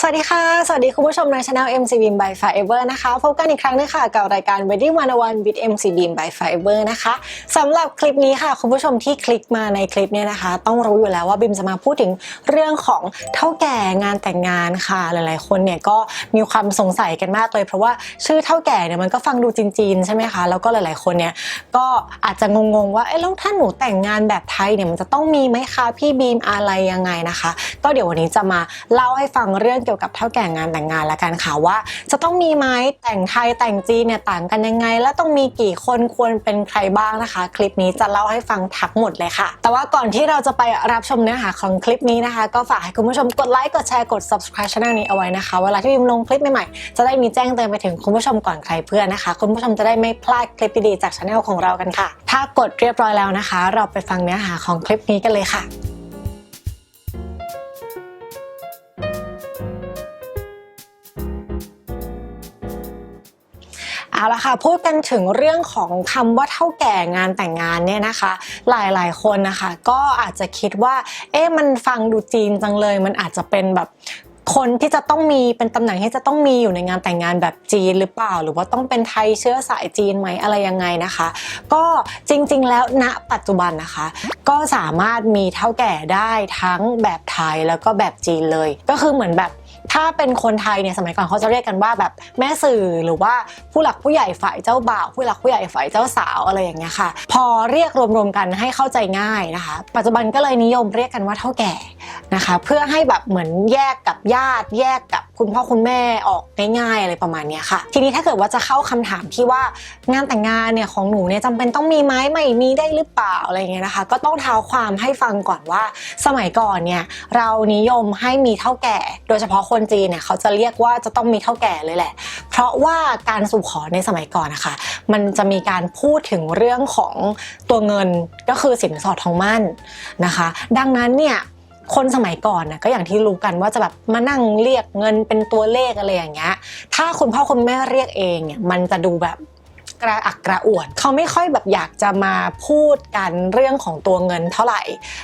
สวัสดีค่ะ สวัสดีคุณผู้ชมในช anel MC Beam by Fiverr นะคะ พบกันอีกครั้งนึงค่ะกับรายการ Wedding 101 with MC Beam by Fiverr นะคะสำหรับคลิปนี้ค่ะ คุณผู้ชมที่คลิกมาในคลิปเนี้นะคะ ต้องรู้อยู่แล้วว่าบิมจะมาพูดถึงเรื่องของเท่าแก่งานแต่งงานค่ะ หลายๆ คนเนี่ยก็มีความสงสัยกันมากเลย เพราะว่าชื่อเท่าแก่เนี่ยมันก็ฟังดูจีนๆใช่ไหมคะแล้วก็หลาย ๆ คนเนี่ยก็อาจจะงงๆว่าเอ๊ะแล้วถ้าหนูแต่งงานแบบไทยเนี่ยมันจะต้องมีไหมคะพี่บีมอะไรยังไงนะคะ ก็เดี๋ยววันนี้จะมาเล่าให้ฟังเรื่องเกี่ยวกับเท่าแก่งานแต่งงานละกันค่ะว่า จะต้องมีไหมแต่งไทยแต่งจีนเนี่ยต่างกันยังไง และต้องมีกี่คนควรเป็นใครบ้างนะคะ คลิปนี้จะเล่าให้ฟังทั้งหมดเลยค่ะ แต่ว่าก่อนที่เราจะไปรับชมเนื้อหาของคลิปนี้นะคะ ก็ฝากให้คุณผู้ชมกดไลค์กดแชร์กด subscribe channel นี้เอาไว้นะคะ เวลาที่บิมลงคลิปใหม่ๆจะได้มีแจ้งเตือนไปถึงคุณผู้ชมก่อนใครเพื่อนนะคะ คุณผู้ชมจะได้ไม่พลาดคลิปดีๆจากช anel ของเรากันค่ะ ถ้ากดเรียบร้อยแล้วนะคะ เราไปฟังเนื้อหาของคลิปนี้กันเลยค่ะ เอาละค่ะพูดกันถึงเรื่องของคำว่าเท่าแก่งานแต่งงานเนี่ยนะคะ หลายๆคนนะคะ ก็อาจจะคิดว่า เอ๊ะมันฟังดูจีนจังเลย มันอาจจะเป็นแบบคนที่จะต้องมีเป็นตำแหน่งที่จะต้องมีอยู่ในงานแต่งงานแบบจีนหรือเปล่า หรือว่าต้องเป็นไทยเชื้อสายจีนไหมอะไรยังไงนะคะ ก็จริงๆ แล้วณปัจจุบันนะคะ ก็สามารถมีเท่าแก่ได้ทั้งแบบไทยแล้วก็แบบจีนเลย ก็คือเหมือนแบบ ถ้าเป็นคนไทยเนี่ยสมัยก่อนเขาจะเรียกกันว่าแบบแม่สื่อหรือว่าผู้หลักผู้ใหญ่ฝ่ายเจ้าบ่าว ผู้หลักผู้ใหญ่ฝ่ายเจ้าสาวอะไรอย่างเงี้ยค่ะ พอเรียกรวมๆกันให้เข้าใจง่ายนะคะ ปัจจุบันก็เลยนิยมเรียกกันว่าเท่าแก่นะคะ เพื่อให้แบบเหมือนแยกกับญาติแยกกับ คุณพ่อคุณแม่ออกง่ายๆอะไรประมาณนี้ค่ะ ทีนี้ถ้าเกิดว่าจะเข้าคำถามที่ว่างานแต่งงานเนี่ยของหนูเนี่ยจำเป็นต้องมีไหมไม่มีได้หรือเปล่าอะไรเงี้ยนะคะ ก็ต้องเท้าความให้ฟังก่อนว่า สมัยก่อนเนี่ยเรานิยมให้มีเท่าแก่ โดยเฉพาะคนจีนเนี่ยเขาจะเรียกว่าจะต้องมีเท่าแก่เลยแหละ เพราะว่าการสู่ขอในสมัยก่อนนะคะมันจะมีการพูดถึงเรื่องของตัวเงินก็คือสินสอดทองมั่นนะคะ ดังนั้นเนี่ย คนสมัยก่อนนะก็อย่างที่รู้กันว่าจะแบบมานั่งเรียกเงินเป็นตัวเลขอะไรอย่างเงี้ย ถ้าคุณพ่อคุณแม่เรียกเองเนี่ยมันจะดูแบบ กระอักกระอ่วน เขาไม่ค่อยแบบอยากจะมาพูดกันเรื่องของตัวเงินเท่าไหร่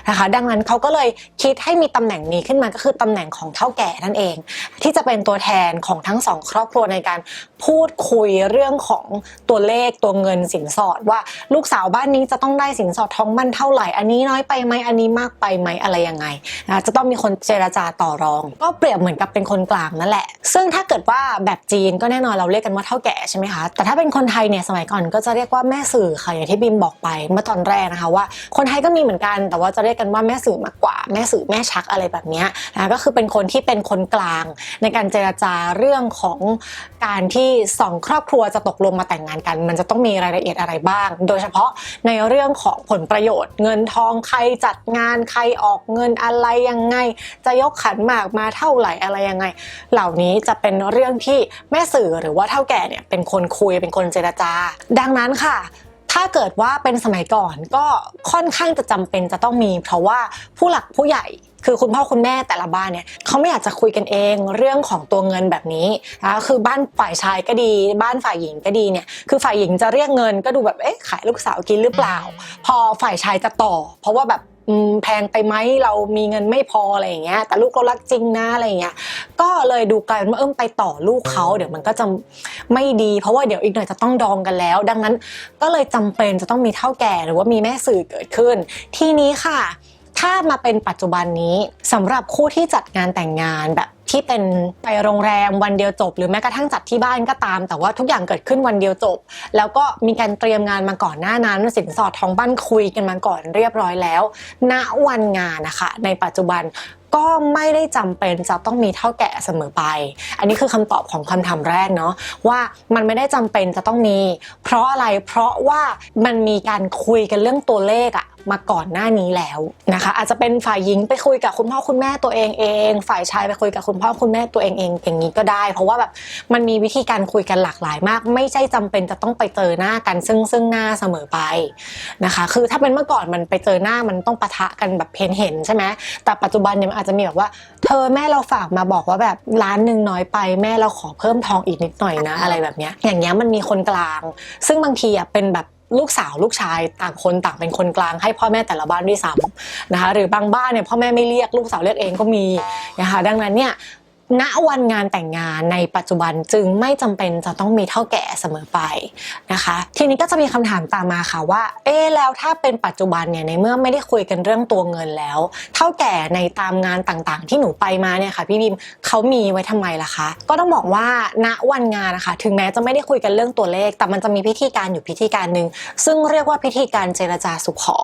นะคะ ดังนั้นเขาก็เลยคิดให้มีตำแหน่งนี้ขึ้นมาก็คือตำแหน่งของเท่าแก่นั่นเอง ที่จะเป็นตัวแทนของทั้งสองครอบครัวในการพูดคุยเรื่องของตัวเลขตัวเงินสินสอด ว่าลูกสาวบ้านนี้จะต้องได้สินสอดทองมั่นเท่าไหร่ อันนี้น้อยไปไหมอันนี้มากไปไหมอะไรยังไงนะจะต้องมีคนเจรจาต่อรอง ก็เปรียบเหมือนกับเป็นคนกลางนั่นแหละ ซึ่งถ้าเกิดว่าแบบจีนก็แน่นอนเราเรียกกันว่าเท่าแก่ใช่ไหมคะแต่ถ้าเป็นคนไทยเนี่ยสมัยก่อนก็จะเรียกว่าแม่สื่อค่ะอย่างที่บิมบอกไปเมื่อตอนแรกนะคะว่า คนไทยก็มีเหมือนกันแต่ว่าจะเรียกกันว่าแม่สื่อมากกว่าแม่สื่อแม่ชักอะไรแบบนี้นะก็คือเป็นคนที่เป็นคนกลาง ในการเจรจาเรื่องของการที่สองครอบครัวจะตกลงมาแต่งงานกัน มันจะต้องมีรายละเอียดอะไรบ้าง โดยเฉพาะในเรื่องของผลประโยชน์ เงินทองใครจัดงานใครออกเงินอะไรยังไง จะยกขันหมากมาเท่าไหร่อะไรยังไง เหล่านี้จะเป็นเรื่องที่แม่สื่อหรือว่าเท่าแก่เนี่ยเป็นคนคุยเป็นคนเจรจาดังนั้นค่ะ ถ้าเกิดว่าเป็นสมัยก่อนก็ค่อนข้างจะจำเป็นจะต้องมี เพราะว่าผู้หลักผู้ใหญ่คือคุณพ่อคุณแม่แต่ละบ้านเนี่ยเขาไม่อยากจะคุยกันเองเรื่องของตัวเงินแบบนี้นะคือบ้านฝ่ายชายก็ดี บ้านฝ่ายหญิงก็ดีเนี่ยคือฝ่ายหญิงจะเรียกเงินก็ดูแบบเอ๊ะขายลูกสาวกินหรือเปล่า พอฝ่ายชายจะต่อ เพราะว่าแบบ แพงไปไหมเรามีเงินไม่พออะไรอย่างเงี้ย แต่ลูกเรารักจริงนะอะไรอย่างเงี้ยก็เลยดูกลายเป็นว่าเอิ่มไปต่อลูกเขาเดี๋ยวมันก็จะไม่ดี เพราะว่าเดี๋ยวอีกหน่อยจะต้องดองกันแล้ว ดังนั้นก็เลยจำเป็นจะต้องมีเท่าแก่หรือว่ามีแม่สื่อเกิดขึ้น ทีนี้ค่ะ ถ้ามาเป็นปัจจุบันนี้สำหรับคู่ที่จัดงานแต่งงานแบบที่เป็นไปโรงแรมวันเดียวจบ หรือแม้กระทั่งจัดที่บ้านก็ตาม แต่ว่าทุกอย่างเกิดขึ้นวันเดียวจบ แล้วก็มีการเตรียมงานมาก่อนหน้านั้น สินสอดทองบ้านคุยกันมาก่อนเรียบร้อยแล้ว ณวันงานนะคะในปัจจุบันก็ไม่ได้จำเป็นจะต้องมีเท่าแก่เสมอไป อันนี้คือคำตอบของคำถามแรกเนาะว่ามันไม่ได้จำเป็นจะต้องมี เพราะอะไรเพราะว่ามันมีการคุยกันเรื่องตัวเลขอะ มาก่อนหน้านี้แล้วนะคะ อาจจะเป็นฝ่ายหญิงไปคุยกับคุณพ่อคุณแม่ตัวเองเอง ฝ่ายชายไปคุยกับคุณพ่อคุณแม่ตัวเองเองอย่างนี้ก็ได้ เพราะว่าแบบมันมีวิธีการคุยกันหลากหลายมาก ไม่ใช่จำเป็นจะต้องไปเจอหน้ากันซึ่งซึ่งหน้าเสมอไปนะคะ คือถ้าเป็นเมื่อก่อนมันไปเจอหน้ามันต้องปะทะกันแบบเพนเห็นใช่ไหมแต่ปัจจุบันเนี่ยมันอาจจะมีแบบว่า เธอแม่เราฝากมาบอกว่าแบบร้านหนึ่งน้อยไปแม่เราขอเพิ่มทองอีกนิดหน่อยนะอะไรแบบเนี้ยอย่างเงี้ยมันมีคนกลาง ซึ่งบางทีอะเป็นแบบ ลูกสาวลูกชายต่างคนต่างเป็นคนกลางให้พ่อแม่แต่ละบ้านด้วยซ้ำนะคะหรือบางบ้านเนี่ยพ่อแม่ไม่เรียกลูกสาวเรียกเองก็มีนะคะดังนั้นเนี่ย ณวันงานแต่งงานในปัจจุบันจึงไม่จำเป็นจะต้องมีเท่าแก่เสมอไปนะคะ ทีนี้ก็จะมีคำถามตามมาค่ะว่า เอ๊แล้วถ้าเป็นปัจจุบันเนี่ยในเมื่อไม่ได้คุยกันเรื่องตัวเงินแล้ว เท่าแก่ในตามงานต่างๆ ที่หนูไปมาเนี่ยค่ะพี่บิมเขามีไว้ทำไมล่ะคะ ก็ต้องบอกว่าณวันงานนะคะถึงแม้จะไม่ได้คุยกันเรื่องตัวเลข แต่มันจะมีพิธีการอยู่พิธีการหนึ่งซึ่งเรียกว่าพิธีการเจรจาสู่ขอ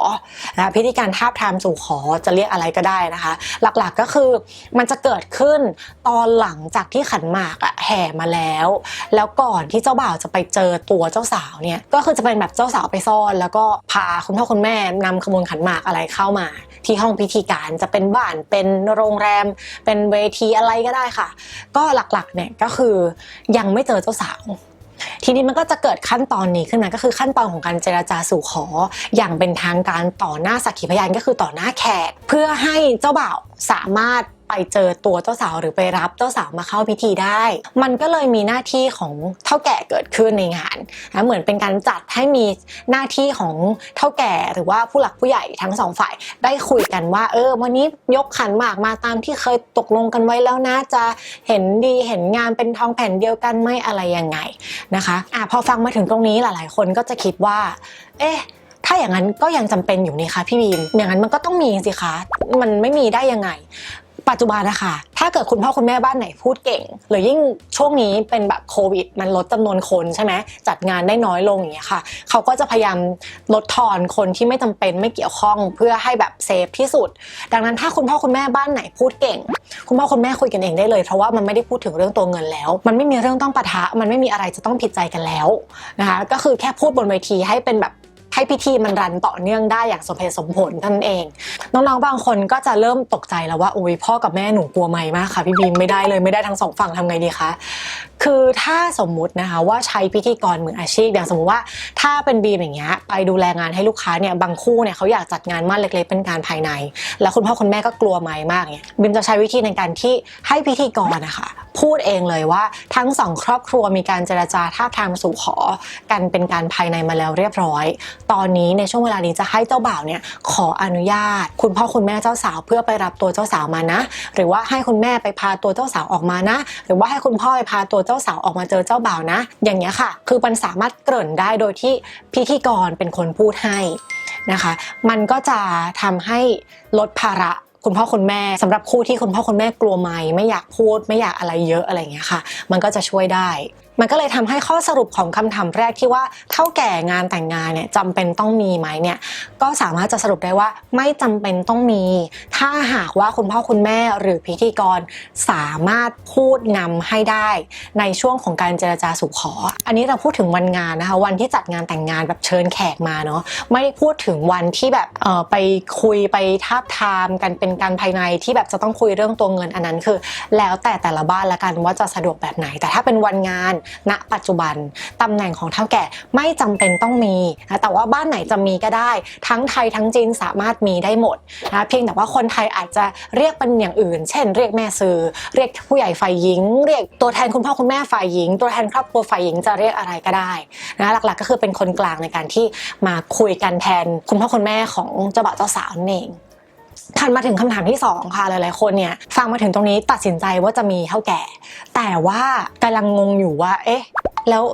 นะพิธีการทาบทามสู่ขอจะเรียกอะไรก็ได้นะคะ หลักๆก็คือมันจะเกิดขึ้นตอนหลังจากที่ขันหมากอะแห่มาแล้ว แล้วก่อนที่เจ้าบ่าวจะไปเจอตัวเจ้าสาวเนี่ยก็คือจะเป็นแบบเจ้าสาวไปซ่อน แล้วก็พาคุณพ่อคุณแม่นำขบวนขันหมากอะไรเข้ามา ที่ห้องพิธีการจะเป็นบ้านเป็นโรงแรม เป็นเวทีอะไรก็ได้ค่ะ ก็หลักๆเนี่ยก็คือยังไม่เจอเจ้าสาวทีนี้มันก็จะเกิดขั้นตอนนี้ขึ้นมาก็คือขั้นตอนของการเจราจาสู่ขออย่างเป็นทางการต่อหน้าสักขีพยานก็คือต่อหน้าแขก เพื่อให้เจ้าบ่าวสามารถ ไปเจอตัวเจ้าสาวหรือไปรับเจ้าสาวมาเข้าพิธีได้ มันก็เลยมีหน้าที่ของเท่าแก่เกิดขึ้นในงานนะเหมือนเป็นการจัดให้มีหน้าที่ของเท่าแก่หรือว่าผู้หลักผู้ใหญ่ทั้งสองฝ่ายได้คุยกันว่า เออ วันนี้ยกขันหมากมาตามที่เคยตกลงกันไว้แล้วนะจะเห็นดีเห็นงานเป็นทองแผ่นเดียวกันไม่อะไรยังไงนะคะอะพอฟังมาถึงตรงนี้หลาย ๆ คนก็จะคิดว่า เอ๊ะถ้าอย่างนั้นก็ยังจำเป็นอยู่นี่คะพี่บีมอย่างนั้นมันก็ต้องมีสิคะ มันไม่มีได้ยังไง ปัจจุบันนะคะ ถ้าเกิดคุณพ่อคุณแม่บ้านไหนพูดเก่ง หรือยิ่งช่วงนี้เป็นแบบโควิด มันลดจำนวนคนใช่ไหมจัดงานได้น้อยลงอย่างเงี้ยค่ะ เขาก็จะพยายามลดทอนคนที่ไม่จำเป็นไม่เกี่ยวข้องเพื่อให้แบบเซฟที่สุด ดังนั้นถ้าคุณพ่อคุณแม่บ้านไหนพูดเก่ง คุณพ่อคุณแม่คุยกันเองได้เลยเพราะว่ามันไม่ได้พูดถึงเรื่องตัวเงินแล้ว มันไม่มีเรื่องต้องปะทะ มันไม่มีอะไรจะต้องผิดใจกันแล้วนะคะ ก็คือแค่พูดบนเวทีให้เป็นแบบ ให้พิธีมันรันต่อเนื่องได้อย่างสมเหตุสมผลนั่นเอง น้องๆบางคนก็จะเริ่มตกใจแล้วว่าโอ้ยพ่อกับแม่หนูกลัวไหมมากค่ะพี่บีมไม่ได้เลยไม่ได้ทั้งสองฝั่งทำไงดีคะ คือถ้าสมมุตินะคะว่าใช้พิธีกรมืออาชีพ อย่างสมมุติว่าถ้าเป็นบีมอย่างเงี้ยไปดูแลงานให้ลูกค้าเนี่ยบางคู่เนี่ยเขาอยากจัดงานมั่นเล็ก ๆ เป็นการภายใน แล้วคุณพ่อคุณแม่ก็กลัวไหมมากเนี่ยบีมจะใช้วิธีในการที่ให้พิธีกรนะคะพูดเองเลยว่าทั้งสองครอบครัวมีการเจรจาท่าทามสู่ขอ กันเป็นการภายในมาแล้วเรียบร้อย ตอนนี้ในช่วงเวลานี้จะให้เจ้าบ่าวเนี่ยขออนุญาต คุณพ่อคุณแม่เจ้าสาวเพื่อไปรับตัวเจ้าสาวมานะ หรือว่าให้คุณแม่ไปพาตัวเจ้าสาวออกมานะ หรือว่าให้คุณพ่อไปพาตัวเจ้าสาวออกมาเจอเจ้าบ่าวนะ อย่างเงี้ยค่ะ คือมันสามารถเกริ่นได้โดยที่พิธีกรเป็นคนพูดให้นะคะ มันก็จะทำให้ลดภาระคุณพ่อคุณแม่สำหรับคู่ที่คุณพ่อคุณแม่กลัวไม่ไม่อยากพูด ไม่อยากอะไรเยอะอะไรเงี้ยค่ะ มันก็จะช่วยได้ มันก็เลยทำให้ข้อสรุปของคำถามแรกที่ว่าเท่าแก่งานแต่งงานเนี่ยจำเป็นต้องมีไหมเนี่ยก็สามารถจะสรุปได้ว่าไม่จำเป็นต้องมี ถ้าหากว่าคุณพ่อคุณแม่หรือพิธีกรสามารถพูดนำให้ได้ ในช่วงของการเจรจาสู่ขอ อันนี้เราพูดถึงวันงานนะคะ วันที่จัดงานแต่งงานแบบเชิญแขกมาเนาะไม่พูดถึงวันที่แบบเอ่อไปคุยไปทาบทามกันเป็นการภายในที่แบบจะต้องคุยเรื่องตัวเงินอันนั้นคือ แล้วแต่แต่ละบ้านละกันว่าจะสะดวกแบบไหน แต่ถ้าเป็นวันงานณปัจจุบันตำแหน่งของเท่าแก่ไม่จำเป็นต้องมีนะแต่ว่าบ้านไหนจะมีก็ได้ ทั้งไทยทั้งจีนสามารถมีได้หมดนะเพียงแต่ว่าคนไทยอาจจะเรียกเป็นอย่างอื่น เช่น เรียกแม่ซื้อเรียกผู้ใหญ่ฝ่ายหญิง เรียกตัวแทนคุณพ่อคุณแม่ฝ่ายหญิง ตัวแทนครอบครัวฝ่ายหญิงจะเรียกอะไรก็ได้นะหลักๆ ก็คือเป็นคนกลางในการที่มาคุยกันแทน คุณพ่อคุณแม่ของเจ้าบ่าวเจ้าสาวนั่นเอง ถัดมาถึงคำถามที่ 2 ค่ะหลายๆ คนเนี่ยฟังมาถึงตรงนี้ตัดสินใจว่าจะมีเท่าแก่ แต่ว่ากำลังงงอยู่ว่า เอ๊ะ แล้ว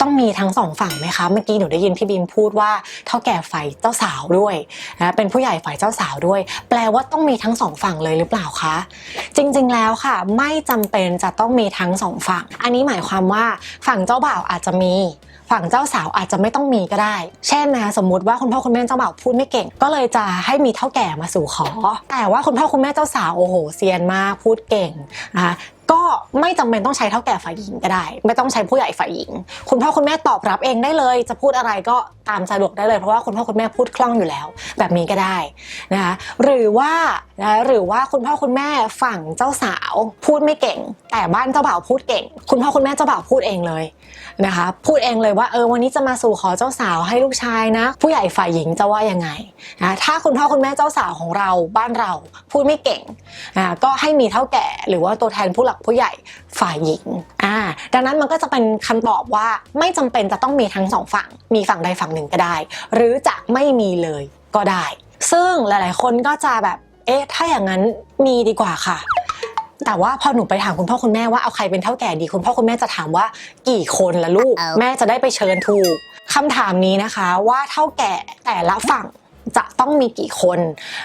ต้องมีทั้งสองฝั่งไหมคะ เมื่อกี้หนูได้ยินพี่บีมพูดว่าเท่าแก่ฝ่ายเจ้าสาวด้วยนะเป็นผู้ใหญ่ฝ่ายเจ้าสาวด้วย แปลว่าต้องมีทั้งสองฝั่งเลยหรือเปล่าคะ จริงๆแล้วค่ะ ไม่จำเป็นจะต้องมีทั้งสองฝั่ง อันนี้หมายความว่าฝั่งเจ้าบ่าวอาจจะมี ฝั่งเจ้าสาวอาจจะไม่ต้องมีก็ได้ เช่นนะคะสมมุติว่าคุณพ่อคุณแม่เจ้าบ่าวพูดไม่เก่ง ก็เลยจะให้มีเท่าแก่มาสู่ขอ แต่ว่าคุณพ่อคุณแม่เจ้าสาวโอ้โหเซียนมากพูดเก่งนะคะก็ ไม่จำเป็นต้องใช้เท่าแก่ฝ่ายหญิงก็ได้ ไม่ต้องใช้ผู้ใหญ่ฝ่ายหญิง คุณพ่อคุณแม่ตอบรับเองได้เลย จะพูดอะไรก็ตามสะดวกได้เลยเพราะว่าคุณพ่อคุณแม่พูดคล่องอยู่แล้ว แบบนี้ก็ได้นะคะหรือว่านะคะหรือว่าคุณพ่อคุณแม่ฝั่งเจ้าสาวพูดไม่เก่ง แต่บ้านเจ้าบ่าวพูดเก่ง คุณพ่อคุณแม่เจ้าบ่าวพูดเองเลยนะคะ พูดเองเลยว่าเออวันนี้จะมาสู่ขอเจ้าสาวให้ลูกชายนะ ผู้ใหญ่ฝ่ายหญิงจะว่ายังไงนะถ้าคุณพ่อคุณแม่เจ้าสาวของเราบ้านเราพูดไม่เก่งนะก็ให้มีเท่าแก่ หรือว่าตัวแทนผู้หลักผู้ใหญ่ฝ่ายหญิงอ่าดังนั้นมันก็จะเป็นคำตอบว่าไม่จำเป็นจะต้องมีทั้งสองฝั่ง มีฝั่งใดฝั่งหนึ่งก็ได้ หรือจะไม่มีเลยก็ได้ ซึ่งหลาย ๆ คนก็จะแบบเอ๊ะถ้าอย่างนั้นมีดีกว่าค่ะ แต่ว่าพอหนูไปถามคุณพ่อคุณแม่ว่าเอาใครเป็นเท่าแก่ดีคุณพ่อคุณแม่จะถามว่ากี่คนละลูกเอาแม่จะได้ไปเชิญถูกคำถามนี้นะคะว่าเท่าแก่แต่ละฝั่ง จะต้องมีกี่คน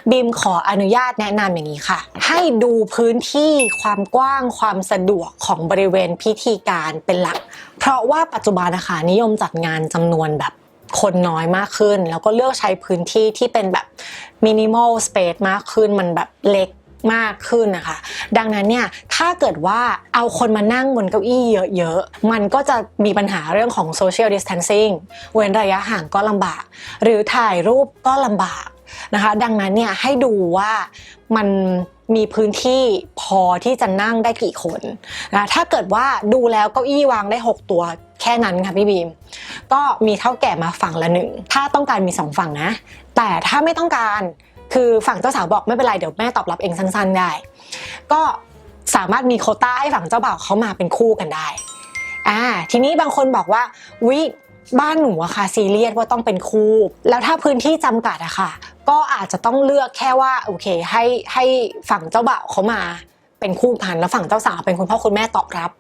บีมขออนุญาตแนะนำอย่างนี้ค่ะ ให้ดูพื้นที่ความกว้างความสะดวกของบริเวณพิธีการเป็นหลัก เพราะว่าปัจจุบันนะคะนิยมจัดงานจำนวนแบบคนน้อยมากขึ้น แล้วก็เลือกใช้พื้นที่ที่เป็นแบบมินิมอลสเปซมากขึ้นมันแบบเล็ก มากขึ้นนะคะ ดังนั้นเนี่ยถ้าเกิดว่าเอาคนมานั่งบนเก้าอี้เยอะๆ มันก็จะมีปัญหาเรื่องของ social distancing เว้นระยะห่างก็ลำบาก หรือถ่ายรูปก็ลำบากนะคะ ดังนั้นเนี่ยให้ดูว่ามันมีพื้นที่พอที่จะนั่งได้กี่คนนะถ้าเกิดว่าดูแล้วเก้าอี้วางได้ 6 ตัวแค่นั้นค่ะพี่บีม ก็มีเท่าแก่มาฝั่งละหนึ่ง ถ้าต้องการมีสองฝั่งนะ แต่ถ้าไม่ต้องการ คือฝั่งเจ้าสาวบอกไม่เป็นไรเดี๋ยวแม่ตอบรับเองสั้นๆได้ ก็สามารถมีโคต้าให้ฝั่งเจ้าบ่าวเขามาเป็นคู่กันได้อ่าทีนี้บางคนบอกว่าวิบ้านหนูอะค่ะซีเรียสว่าต้องเป็นคู่ แล้วถ้าพื้นที่จำกัดอะค่ะ ก็อาจจะต้องเลือกแค่ว่าโอเคให้ให้ฝั่งเจ้าบ่าวเขามาเป็นคู่กันแล้วฝั่งเจ้าสาวเป็นคุณพ่อคุณแม่ตอบรับ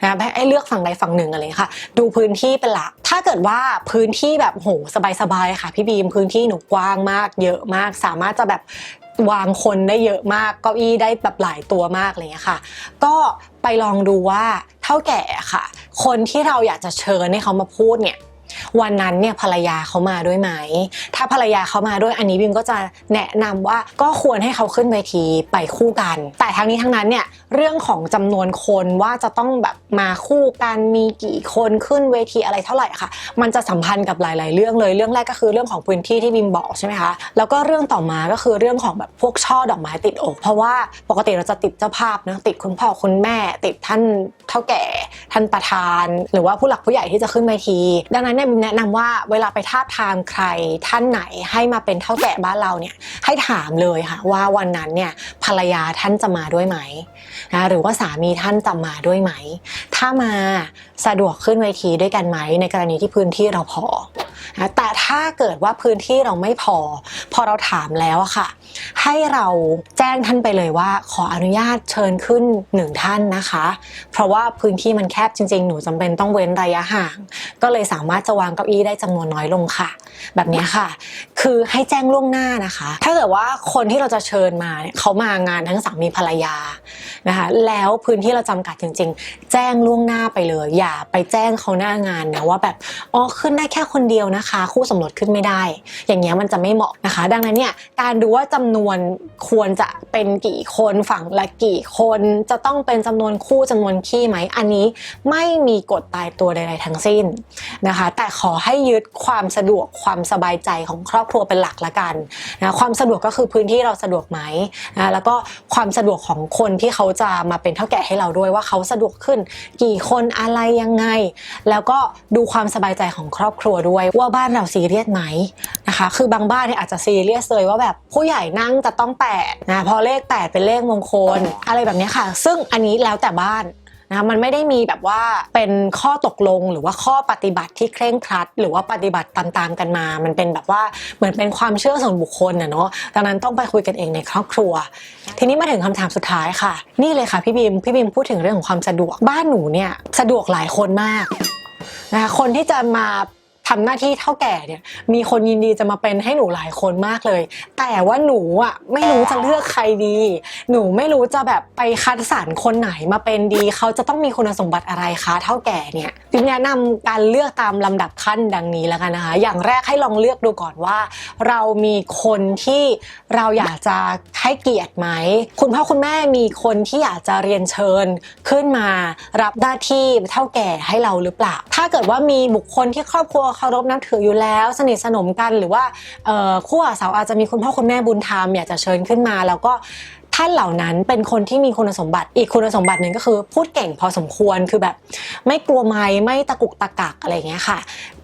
นะให้เลือกฝั่งใดฝั่งหนึ่งอะไรค่ะ ดูพื้นที่เป็นหลักถ้าเกิดว่าพื้นที่แบบโหสบายๆค่ะ พี่บีมพื้นที่หนูกว้างมาก เยอะมาก สามารถจะแบบวางคนได้เยอะมากเก้าอี้ได้แบบหลายตัวมากอะไรเงี้ยค่ะ ก็ไปลองดูว่าเท่าแก่ค่ะ คนที่เราอยากจะเชิญให้เขามาพูดเนี่ย วันนั้นเนี่ยภรรยาเขามาด้วยไหม ถ้าภรรยาเขามาด้วยอันนี้บิมก็จะแนะนำว่าก็ควรให้เขาขึ้นเวทีไปคู่กัน แต่ทั้งนี้ทั้งนั้นเนี่ยเรื่องของจำนวนคนว่าจะต้องแบบมาคู่กันมีกี่คนขึ้นเวทีอะไรเท่าไหร่ค่ะ มันจะสัมพันธ์กับหลาย ๆ เรื่องเลยเรื่องแรกก็คือเรื่องของพื้นที่ที่บิมบอกใช่ไหมคะแล้วก็เรื่องต่อมาก็คือเรื่องของแบบพวกช่อดอกไม้ติดอก เพราะว่าปกติเราจะติดเจ้าภาพนะติดคุณพ่อคุณแม่ ติดท่านเท่าแก่ ท่านประธาน หรือว่าผู้หลักผู้ใหญ่ที่จะขึ้นเวที ดังนั้นเนี่ยแนะนำว่าเวลาไปทาบทามใครท่านไหนให้มาเป็นเท่าแก่บ้านเราเนี่ยให้ถามเลยค่ะว่าวันนั้นเนี่ยภรรยาท่านจะมาด้วยไหมนะหรือว่าสามีท่านจะมาด้วยไหม ถ้ามาสะดวกขึ้นเวทีด้วยกันไหมในกรณีที่พื้นที่เราพอนะแต่ถ้าเกิดว่าพื้นที่เราไม่พอ พอเราถามแล้วค่ะ ให้เราแจ้งท่านไปเลยว่า ขออนุญาตเชิญขึ้นหนึ่งท่านนะคะ เพราะว่าพื้นที่มันแคบจริง ๆ หนูจำเป็นต้องเว้นระยะห่าง ก็เลยสามารถจะวางเก้าอี้ได้จำนวนน้อยลงค่ะ แบบนี้ค่ะ คือให้แจ้งล่วงหน้านะคะ ถ้าเกิดว่าคนที่เราจะเชิญมาเนี่ยเขามางานทั้งสามีภรรยานะคะแล้วพื้นที่เราจำกัดจริง ๆ แจ้งล่วงหน้าไปเลย อย่าไปแจ้งเขาหน้างานนะว่าแบบอ๋อขึ้นได้แค่คนเดียวนะคะ คู่สมรสขึ้นไม่ได้ อย่างเงี้ยมันจะไม่เหมาะนะคะ ดังนั้นเนี่ยการดูว่าจำนวนควรจะเป็นกี่คนฝั่งละกี่คนจะต้องเป็นจำนวนคู่จำนวนขี้ไหมอันนี้ไม่มีกฎตายตัวใดๆทั้งสิ้นนะคะ แต่ขอให้ยึดความสะดวกความสบายใจของครอบครัวเป็นหลักละกันนะความสะดวกก็คือพื้นที่เราสะดวกไหมนะแล้วก็ความสะดวกของคนที่เขาจะมาเป็นเท่าแก่ให้เราด้วยว่าเขาสะดวกขึ้น กี่คนอะไรยังไง แล้วก็ดูความสบายใจของครอบครัวด้วยว่าบ้านเราซีเรียสไหมนะคะคือบางบ้านเนี่ยอาจจะซีเรียสเลยว่าแบบผู้ใหญ่นั่งจะต้องแปดนะเพอเลขแปดเป็นเลขมงคล อะไรแบบนี้ค่ะ ซึ่งอันนี้แล้วแต่บ้าน นะคะมันไม่ได้มีแบบว่าเป็นข้อตกลงหรือว่าข้อปฏิบัติที่เคร่งครัด หรือว่าปฏิบัติตามๆกันมา มันเป็นแบบว่าเหมือนเป็นความเชื่อส่วนบุคคลนะเนาะดังนั้นต้องไปคุยกันเองในครอบครัว ทีนี้มาถึงคำถามสุดท้ายค่ะ นี่เลยค่ะพี่บีมพี่บีมพูดถึงเรื่องของความสะดวกบ้านหนูเนี่ยสะดวกหลายคนมากนะคะคนที่จะมา ทำหน้าที่เท่าแก่เนี่ย มีคนยินดีจะมาเป็นให้หนูหลายคนมากเลย แต่ว่าหนูอะไม่รู้จะเลือกใครดี หนูไม่รู้จะแบบไปคัดสรรคนไหนมาเป็นดี เขาจะต้องมีคุณสมบัติอะไรคะเท่าแก่เนี่ย พิมแนะนำการเลือกตามลำดับขั้นดังนี้แล้วกันนะคะ อย่างแรกให้ลองเลือกดูก่อนว่า เรามีคนที่เราอยากจะให้เกียรติไหม คุณพ่อคุณแม่มีคนที่อยากจะเรียนเชิญขึ้นมารับหน้าที่เท่าแก่ให้เราหรือเปล่า ถ้าเกิดว่ามีบุคคลที่ครอบครัวเคารพนับถืออยู่แล้ว สนิทสนมกันหรือว่าคู่บ่าสาวอาจจะมีคุณพ่อคุณแม่บุญธรรมอยากจะเชิญขึ้นมา แล้วก็ ท่านเหล่านั้นเป็นคนที่มีคุณสมบัติ อีกคุณสมบัติหนึ่งก็คือ พูดเก่งพอสมควรคือแบบ ไม่กลัวไม้ไม่ตะกุกตะกักอะไรอย่างเงี้ยค่ะ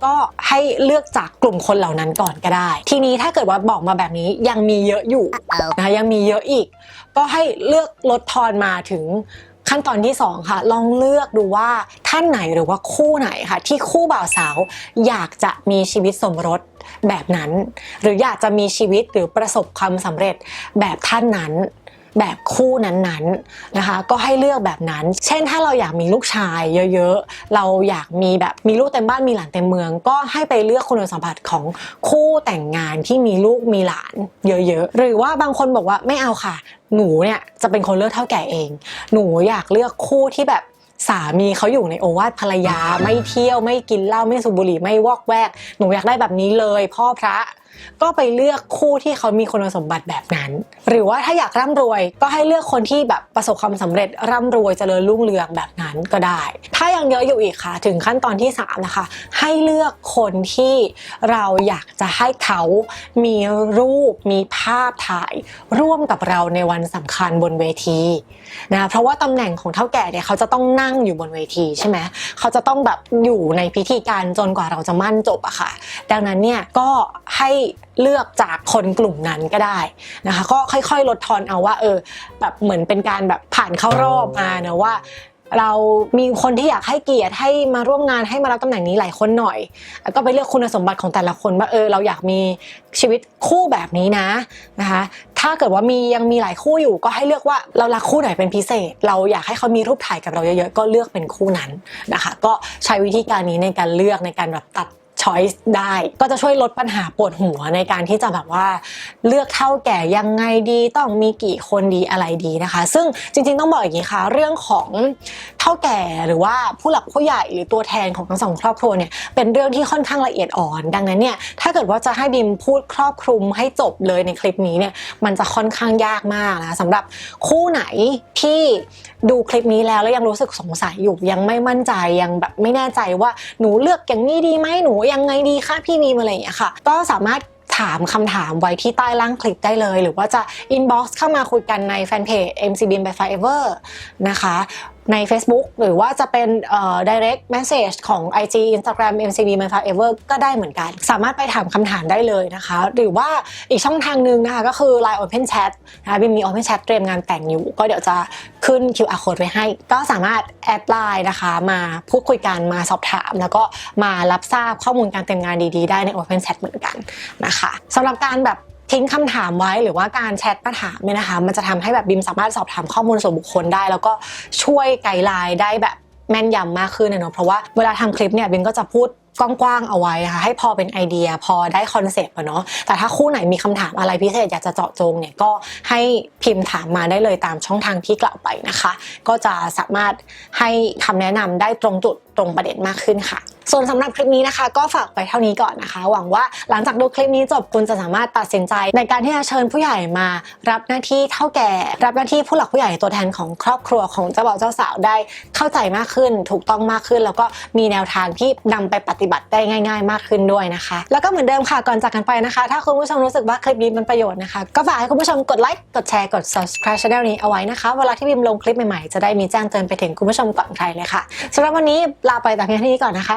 ก็ให้เลือกจากกลุ่มคนเหล่านั้นก่อนก็ได้ ทีนี้ถ้าเกิดว่าบอกมาแบบนี้ยังมีเยอะอยู่นะคะยังมีเยอะอีก ก็ให้เลือกลดทอนมาถึงขั้นตอนที่ 2 ค่ะ ลองเลือกดูว่าท่านไหนหรือว่าคู่ไหนค่ะ ที่คู่บ่าวสาวอยากจะมีชีวิตสมรสแบบนั้น หรืออยากจะมีชีวิตหรือประสบความสำเร็จแบบท่านนั้น แบบคู่นั้นๆนะคะ ก็ให้เลือกแบบนั้น เช่นถ้าเราอยากมีลูกชายเยอะๆ เราอยากมีแบบมีลูกเต็มบ้านมีหลานเต็มเมือง ก็ให้ไปเลือกคุณสมบัติของคู่แต่งงานที่มีลูกมีหลานเยอะๆ หรือว่าบางคนบอกว่าไม่เอาค่ะ หนูเนี่ยจะเป็นคนเลือกเท่าแก่เอง หนูอยากเลือกคู่ที่แบบสามีเขาอยู่ในโอวาทภรรยาไม่เที่ยวไม่กินเหล้าไม่สูบบุหรี่ไม่วอกแวก หนูอยากได้แบบนี้เลย พ่อพระ ก็ไปเลือกคู่ที่เขามีคุณสมบัติแบบนั้น หรือว่าถ้าอยากร่ำรวย ก็ให้เลือกคนที่แบบประสบความสำเร็จร่ำรวยเจริญรุ่งเรืองแบบนั้นก็ได้ ถ้ายังเยอะอยู่อีกค่ะ ถึงขั้นตอนที่สามนะคะ ให้เลือกคนที่เราอยากจะให้เขามีรูปมีภาพถ่าย ร่วมกับเราในวันสำคัญบนเวทีนะเพราะว่าตำแหน่งของเท่าแก่เนี่ยเขาจะต้องนั่งอยู่บนเวทีใช่ไหมเขาจะต้องแบบอยู่ในพิธีการจนกว่าเราจะมั่นจบอะค่ะ ดังนั้นเนี่ยก็ให้เลือกจากคนกลุ่มนั้นก็ได้นะคะ ก็ค่อยๆ ลดทอนเอาว่าเออแบบเหมือนเป็นการแบบผ่านเข้ารอบมาเนะว่าเรามีคนที่อยากให้เกียรติให้มาร่วมงานให้มารับตำแหน่งนี้หลายคนหน่อย แล้วก็ไปเลือกคุณสมบัติของแต่ละคนว่าเออเราอยากมีชีวิตคู่แบบนี้นะนะคะ ถ้าเกิดว่ามียังมีหลายคู่อยู่ ก็ให้เลือกว่าเรารักคู่ไหนเป็นพิเศษ เราอยากให้เขามีรูปถ่ายกับเราเยอะๆก็เลือกเป็นคู่นั้นนะคะ ก็ใช้วิธีการนี้ในการเลือกในการแบบตัด choice ได้ ก็จะช่วยลดปัญหาปวดหัวในการที่จะแบบว่าเลือกเท่าแก่ยังไงดีต้องมีกี่คนดีอะไรดีนะคะ ซึ่งจริงๆต้องบอกอย่างนี้ค่ะเรื่องของเท่าแก่หรือว่าผู้หลักผู้ใหญ่หรือตัวแทนของทั้งสองครอบครัวเนี่ยเป็นเรื่องที่ค่อนข้างละเอียดอ่อน ดังนั้นเนี่ยถ้าเกิดว่าจะให้บิมพูดครอบคลุมให้จบเลยในคลิปนี้เนี่ยมันจะค่อนข้างยากมากนะคะสำหรับคู่ไหนที่ดูคลิปนี้แล้วแล้วยังรู้สึกสงสัยอยู่ยังไม่มั่นใจยังแบบไม่แน่ใจว่าหนูเลือกอย่างนี้ดีไหมหนูยังไงดีคะพี่มีมอะไรอย่างเงี้ยค่ะ ก็สามารถถามคำถามไว้ที่ใต้ล่างคลิปได้เลย หรือว่าจะ inbox เข้ามาคุยกันในแฟนเพจ MCB by Forever นะคะ ใน Facebook หรือว่าจะเป็นเอ่อ direct message ของ IG Instagram MCB by Forever ก็ได้เหมือนกัน สามารถไปถามคำถามได้เลยนะคะ หรือว่าอีกช่องทางหนึ่งนะคะก็คือ Line Open Chat นะคะบิมมี Open Chat เตรียมงานแต่งอยู่ ก็เดี๋ยวจะขึ้น QR code ไว้ให้ ก็สามารถแอดไลน์นะคะ มาพูดคุยกันมาสอบถาม แล้วก็มารับทราบข้อมูลการเตรียมงานดีๆ ได้ใน Open Chat เหมือนกันนะคะสำหรับการแบบ ทิ้งคำถามไว้หรือว่าการแชทมาถามเนี่ยนะคะ มันจะทำให้แบบบิมสามารถสอบถามข้อมูลส่วนบุคคลได้ แล้วก็ช่วยไกด์ไลน์ได้แบบแม่นยำมากขึ้นนะเนาะเพราะว่าเวลาทำคลิปเนี่ยบิมก็จะพูดกว้างๆเอาไว้ค่ะให้พอเป็นไอเดียพอได้คอนเซปต์อะเนาะแต่ถ้าคู่ไหนมีคำถามอะไรพิเศษอยากจะเจาะจงเนี่ยก็ให้พิมพ์ถามมาได้เลยตามช่องทางที่กล่าวไปนะคะ ก็จะสามารถให้คำแนะนำได้ตรงจุดตรงประเด็นมากขึ้นค่ะ ส่วนสำหรับคลิปนี้นะคะ ก็ฝากไปเท่านี้ก่อนนะคะ หวังว่าหลังจากดูคลิปนี้จบคุณจะสามารถตัดสินใจ ในการที่จะเชิญผู้ใหญ่มา รับหน้าที่เท่าแก่ รับหน้าที่ผู้หลักผู้ใหญ่ตัวแทนของครอบครัวของเจ้าบ่าวเจ้าสาวได้เข้าใจมากขึ้น ถูกต้องมากขึ้น แล้วก็มีแนวทางที่นำไปปฏิบัติได้ง่าย ๆ มากขึ้นด้วยนะคะ แล้วก็เหมือนเดิมค่ะก่อนจากกันไปนะคะ ถ้าคุณผู้ชมรู้สึกว่าคลิปนี้มันประโยชน์นะคะก็ฝากให้คุณผู้ชมกดไลค์กดแชร์กด subscribe channel นี้เอาไว้นะคะเวลาที่บิมลงคลิปใหม่ๆจะได้มีแจ้งเตือนไปถึงคุณผู้ชมก่อนใครเลยค่ะสำหรับวันนี้ลาไปแต่เพียงเท่านี้ก่อนนะคะ